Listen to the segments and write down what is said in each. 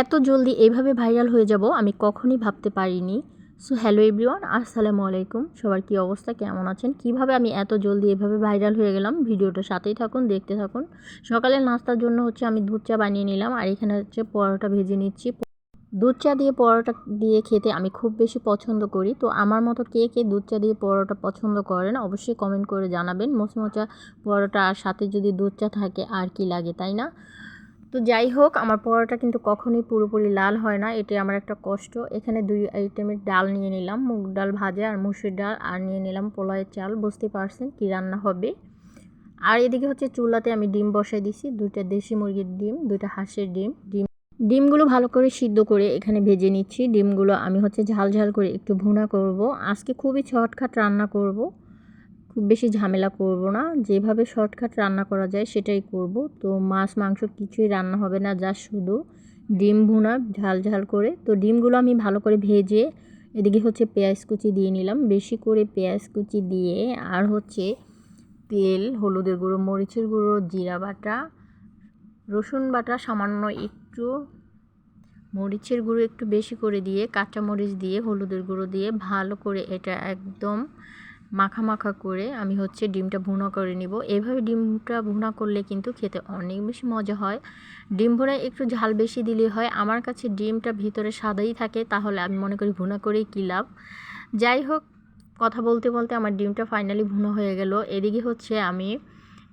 এত জলদি এইভাবে ভাইরাল হয়ে যাব আমি কখনই ভাবতে পারিনি। সো হ্যালো এভরিওয়ান আসসালামু আলাইকুম। সবার কী অবস্থা? কেমন আছেন? কীভাবে আমি এত জলদি এভাবে ভাইরাল হয়ে গেলাম? ভিডিওটা সাথেই থাকুন, দেখতে থাকুন। সকালের নাস্তার জন্য হচ্ছে আমি দুধ চা বানিয়ে নিলাম আর এখানে হচ্ছে পরোটা ভেজে নিচ্ছি। দুধ চা দিয়ে পরোটা দিয়ে খেতে আমি খুব বেশি পছন্দ করি। তো আমার মতো কে কে দুধ চা দিয়ে পরোটা পছন্দ করেন, অবশ্যই কমেন্ট করে জানাবেন। মোচমোচা পরোটা আর সাথে যদি দুধ চা থাকে আর কি লাগে, তাই না? তো যাই হোক, আমার পরোটা কিন্তু কখনোই পুরোপুরি লাল হয় না এটা আমার একটা কষ্ট। এখানে দুই আইটেমের ডাল নিয়ে নিলাম, মুগ ডাল ভাজা আর মুসুর ডাল, আর নিয়ে নিলাম পোলাওয়ের চাল বুঝতে পারছেন কী রান্না হবে। আর এদিকে হচ্ছে চুলাতে আমি ডিম বসাই দিছি, দুইটা দেশি মুরগির ডিম, দুইটা হাঁসের ডিম। ডিম, ডিমগুলো ভালো করে সিদ্ধ করে এখানে ভেজে নিচ্ছি, ডিমগুলো আমি হচ্ছে ঝাল ঝাল করে একটু ভুনা করব। আজকে খুবই ছটখাট রান্না করব। খুব বেশি ঝামেলা করব না। যেভাবে শর্টকাট রান্না করা যায় সেটাই করব। তো মাছ, মাংস কিছুই রান্না হবে না, যা শুধু ডিম ভুনা, ঝাল ঝাল করে। তো ডিমগুলো আমি ভালো করে ভেজে এদিকে হচ্ছে পেঁয়াজ কুচি দিয়ে নিলাম। বেশি করে পেঁয়াজ কুচি দিয়ে আর হচ্ছে তেল, হলুদের গুঁড়ো, মরিচের গুঁড়ো, জিরা বাটা, রসুন বাটা সামান্য একটু, মরিচের গুঁড়ো একটু বেশি করে দিয়ে কাঁচা মরিচ দিয়ে, হলুদের গুঁড়ো দিয়ে ভালো করে এটা একদম মাখা মাখা করে আমি হচ্ছে ডিমটা ভুনা করে নিব। এভাবে ডিমটা ভুনা করলে কিন্তু খেতে অনেক বেশি মজা হয়। ডিম ভুনায় একটু ঝাল বেশি দিলে হয়। আমার কাছে ডিমটা ভিতরে সাদাই থাকে, তাহলে আমি মনে করি ভুনা করেই কী লাভ? যাই হোক, কথা বলতে বলতে আমার ডিমটা ফাইনালি ভুনো হয়ে গেল। এদিকে হচ্ছে আমি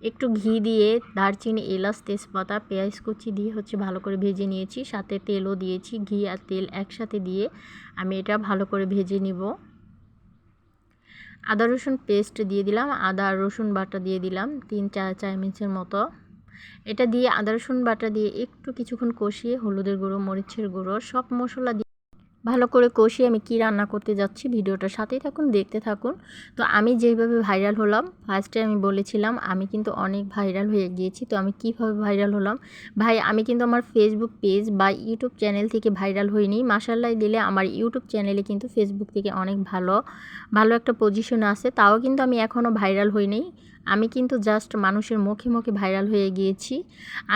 একটু ঘি দিয়ে দারচিনি, এলাচ, তেজপাতা, পেঁয়াজ কুচি দিয়ে হচ্ছে ভালো করে ভেজে নিয়েছি। সাথে তেলও দিয়েছি। ঘি আর তেল একসাথে দিয়ে আমি এটা ভালো করে ভেজে নিব। আদা, রসুন পেস্ট দিয়ে দিলাম। আদা, রসুন বাটা দিয়ে দিলাম তিন চার চামচের মতো। এটা দিয়ে আদা, রসুন বাটা দিয়ে একটু কিছুক্ষণ কষিয়ে হলুদের গুঁড়ো, মরিচের গুঁড়ো, সব মশলা ভালো করে কষিয়ে আমি কি রান্না করতে যাচ্ছি ভিডিওটার সাথেই থাকুন, দেখতে থাকুন। তো আমি যেভাবে ভাইরাল হলাম ফার্স্টে আমি বলেছিলাম, আমি কিন্তু অনেক ভাইরাল হয়ে গিয়েছি, তো আমি কীভাবে ভাইরাল হলাম? ভাই, আমি কিন্তু আমার ফেসবুক পেজ বা ইউটিউব চ্যানেল থেকে ভাইরাল হইনি। মাসাল্লাই দিলে আমার ইউটিউব চ্যানেলে কিন্তু ফেসবুক থেকে অনেক ভালো ভালো একটা পজিশন আছে। তাও কিন্তু আমি এখনও ভাইরাল হইনি। আমি কিন্তু জাস্ট মানুষের মুখে মুখে ভাইরাল হয়ে গিয়েছি।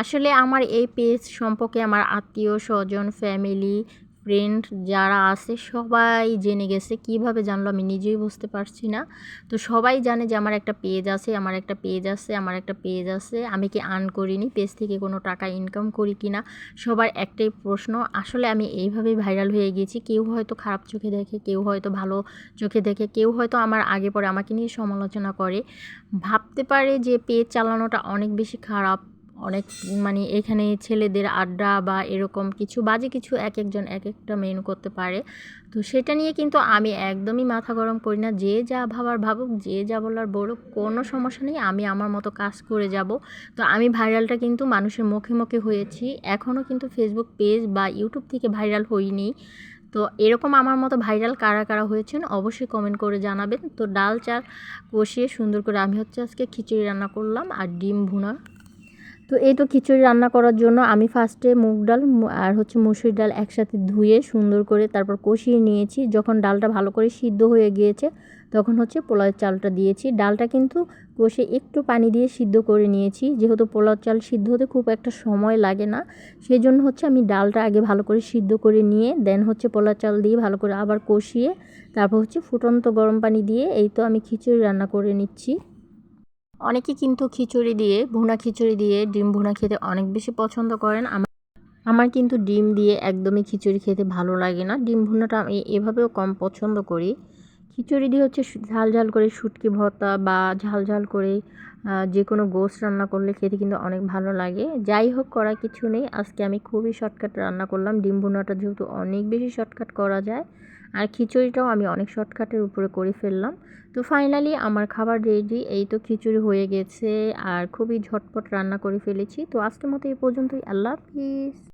আসলে আমার এই পেজ সম্পর্কে আমার আত্মীয় স্বজন ফ্যামিলি ফ্রেন্ড যারা আছে সবাই জেনে গেছে, কীভাবে জানলো আমি নিজেই বুঝতে পারছি না। তো সবাই জানে যে আমার একটা পেজ আছে, আমার একটা পেজ আছে, আমার একটা পেজ আছে, আমি কি আর্ন করিনি পেজ থেকে কোনো টাকা ইনকাম করি কি না, সবার একটাই প্রশ্ন। আসলে আমি এইভাবেই ভাইরাল হয়ে গেছি, কেউ হয়তো খারাপ চোখে দেখে, কেউ হয়তো ভালো চোখে দেখে, কেউ হয়তো আমার আগে পরে আমাকে নিয়ে সমালোচনা করে। ভাবতে পারে যে পেজ চালানোটা অনেক বেশি খারাপ অনেক মানে এখানে ছেলেদের আড্ডা বা এরকম কিছু বাজে কিছু এক একজন এক একটা মেনু করতে পারে। তো সেটা নিয়ে কিন্তু আমি একদমই মাথা গরম করি না। যে যা ভাবার ভাবুক, যে যা বলার বড় কোনো সমস্যা নেই। আমি আমার মতো কাজ করে যাব। তো আমি ভাইরালটা কিন্তু মানুষের মুখে মুখে হয়েছি। এখনও কিন্তু ফেসবুক পেজ বা ইউটিউব থেকে ভাইরাল হইনি। তো এরকম আমার মতো ভাইরাল কারা কারা হয়েছেন অবশ্যই কমেন্ট করে জানাবেন। তো ডাল চাল কষিয়ে সুন্দর করে আমি হচ্ছে আজকে খিচুড়ি রান্না করলাম আর ডিম ভুনা তো এই তো খিচুড়ি রান্না করার জন্য আমি ফার্স্টে মুগ ডাল আর হচ্ছে মুসুর ডাল একসাথে ধুয়ে সুন্দর করে তারপর কষিয়ে নিয়েছি। যখন ডালটা ভালো করে সিদ্ধ হয়ে গিয়েছে, তখন হচ্ছে পোলাওয়ের চালটা দিয়েছি। ডালটা কিন্তু কষে একটু পানি দিয়ে সিদ্ধ করে নিয়েছি। যেহেতু পোলাও চাল সিদ্ধ হতে খুব একটা সময় লাগে না সেই জন্য হচ্ছে আমি ডালটা আগে ভালো করে সিদ্ধ করে নিয়ে দেন হচ্ছে পোলাও চাল দিয়ে ভালো করে আবার কষিয়ে, তারপর হচ্ছে ফুটন্ত গরম পানি দিয়ে এই তো আমি খিচুড়ি রান্না করে নিচ্ছি। অনেকে কিন্তু খিচুড়ি দিয়ে, ভুনা খিচুড়ি দিয়ে ডিম ভুনা খেতে অনেক বেশি পছন্দ করেন। আমার কিন্তু ডিম দিয়ে একদমই খিচুড়ি খেতে ভালো লাগে না। ডিম ভুনাটা আমি এভাবেও কম পছন্দ করি। খিচুড়ি দিয়ে হচ্ছে ঝাল ঝাল করে শুটকি ভর্তা বা ঝাল ঝাল করে যে কোনো গোস রান্না করলে খেতে কিন্তু অনেক ভালো লাগে। যাই হোক করা কিছু নেই। আজকে আমি খুবই শর্টকাট রান্না করলাম। ডিম ভুনাটা যেহেতু অনেক বেশি শর্টকাট করা যায় আর খিচুড়িটাও আমি অনেক শর্টকাটের উপরে করে ফেললাম। তো ফাইনালি আমার খাবার রেডি এই তো খিচুড়ি হয়ে গেছে আর খুবই ঝটপট রান্না করে ফেলেছি। তো আজকের মতো এই পর্যন্তই। আল্লাহ হাফিজ।